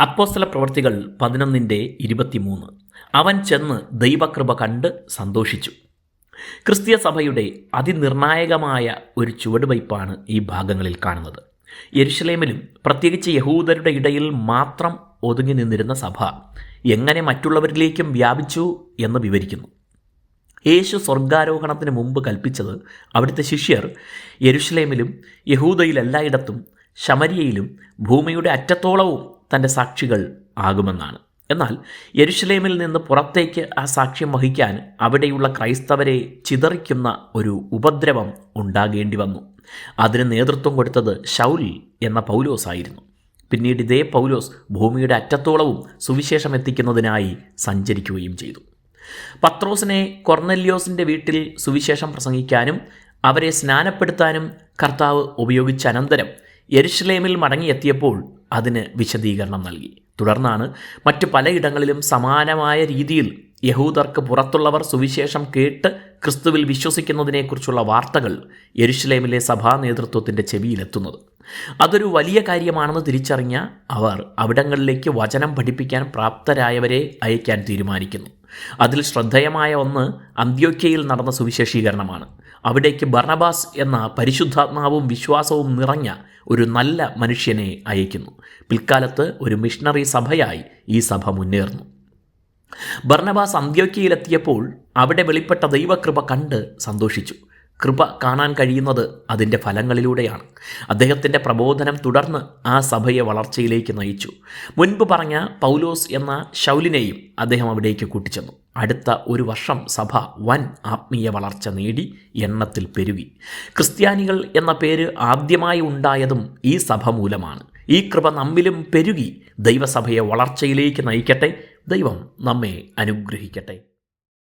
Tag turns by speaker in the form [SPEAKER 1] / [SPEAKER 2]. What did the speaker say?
[SPEAKER 1] അപ്പോസ്തല പ്രവർത്തികൾ പതിനൊന്നിന്റെ ഇരുപത്തിമൂന്ന്. അവൻ ചെന്ന് ദൈവകൃപ കണ്ട് സന്തോഷിച്ചു. ക്രിസ്തീയ സഭയുടെ അതിനിർണായകമായ ഒരു ചുവടുവയ്പ്പാണ് ഈ ഭാഗങ്ങളിൽ കാണുന്നത്. യെരുഷലേമിലും പ്രത്യേകിച്ച് യഹൂദരുടെ ഇടയിൽ മാത്രം ഒതുങ്ങി നിന്നിരുന്ന സഭ എങ്ങനെ മറ്റുള്ളവരിലേക്കും വ്യാപിച്ചു എന്ന് വിവരിക്കുന്നു. യേശു സ്വർഗാരോഹണത്തിന് മുമ്പ് കൽപ്പിച്ചത് അവിടുത്തെ ശിഷ്യർ യെരുഷലേമിലും യഹൂദയിലെല്ലായിടത്തും ശമരിയയിലും ഭൂമിയുടെ അറ്റത്തോളവും തന്റെ സാക്ഷികൾ ആകുമെന്നാണ്. എന്നാൽ യരുഷലേമിൽ നിന്ന് പുറത്തേക്ക് ആ സാക്ഷ്യം വഹിക്കാൻ അവിടെയുള്ള ക്രൈസ്തവരെ ചിതറിക്കുന്ന ഒരു ഉപദ്രവം ഉണ്ടാകേണ്ടി വന്നു. അതിന് നേതൃത്വം കൊടുത്തത് ഷൗൽ എന്ന പൗലോസ് ആയിരുന്നു. പിന്നീട് ഇതേ പൗലോസ് ഭൂമിയുടെ അറ്റത്തോളവും സുവിശേഷം എത്തിക്കുന്നതിനായി സഞ്ചരിക്കുകയും ചെയ്തു. പത്രോസിനെ കൊർനെല്യോസിന്റെ വീട്ടിൽ സുവിശേഷം പ്രസംഗിക്കാനും അവരെ സ്നാനപ്പെടുത്താനും കർത്താവ് ഉപയോഗിച്ച അനന്തരം യെരുഷലേമിൽ മടങ്ങിയെത്തിയപ്പോൾ അതിന് വിശദീകരണം നൽകി. തുടർന്നാണ് മറ്റ് പലയിടങ്ങളിലും സമാനമായ രീതിയിൽ യഹൂദർക്ക് പുറത്തുള്ളവർ സുവിശേഷം കേട്ട് ക്രിസ്തുവിൽ വിശ്വസിക്കുന്നതിനെക്കുറിച്ചുള്ള വാർത്തകൾ യെരുഷലേമിലെ സഭാ നേതൃത്വത്തിന്റെ ചെവിയിലെത്തുന്നത്. അതൊരു വലിയ കാര്യമാണെന്ന് തിരിച്ചറിഞ്ഞ അവർ അവിടങ്ങളിലേക്ക് വചനം പഠിപ്പിക്കാൻ പ്രാപ്തരായവരെ അയക്കാൻ തീരുമാനിക്കുന്നു. അതിൽ ശ്രദ്ധേയമായ ഒന്ന് അന്ത്യോക്കയിൽ നടന്ന സുവിശേഷീകരണമാണ്. അവിടേക്ക് ബർണബാസ് എന്ന പരിശുദ്ധാത്മാവും വിശ്വാസവും നിറഞ്ഞ ഒരു നല്ല മനുഷ്യനെ അയക്കുന്നു. പിൽക്കാലത്ത് ഒരു മിഷണറി സഭയായി ഈ സഭ മുന്നേറുന്നു. ബർണബാസ് അന്ത്യോക്കയിലെത്തിയപ്പോൾ അവിടെ വെളിപ്പെട്ട ദൈവകൃപ കണ്ട് സന്തോഷിച്ചു. കൃപ കാണാൻ കഴിയുന്നത് അതിന്റെ ഫലങ്ങളിലൂടെയാണ്. അദ്ദേഹത്തിന്റെ പ്രബോധനം തുടർന്ന് ആ സഭയെ വളർച്ചയിലേക്ക് നയിച്ചു. മുൻപ് പറഞ്ഞ പൗലോസ് എന്ന ശൗലിനെയും അദ്ദേഹം അവിടേക്ക് കൂട്ടിച്ചെന്നു. അടുത്ത ഒരു വർഷം സഭ വൻ ആത്മീയ വളർച്ച നേടി എണ്ണത്തിൽ പെരുകി. ക്രിസ്ത്യാനികൾ എന്ന പേര് ആദ്യമായി ഉണ്ടായതും ഈ സഭ മൂലമാണ്. ഈ കൃപ നമ്മിലും പെരുകി ദൈവസഭയെ വളർച്ചയിലേക്ക് നയിക്കട്ടെ. ദൈവം നമ്മെ അനുഗ്രഹിക്കട്ടെ.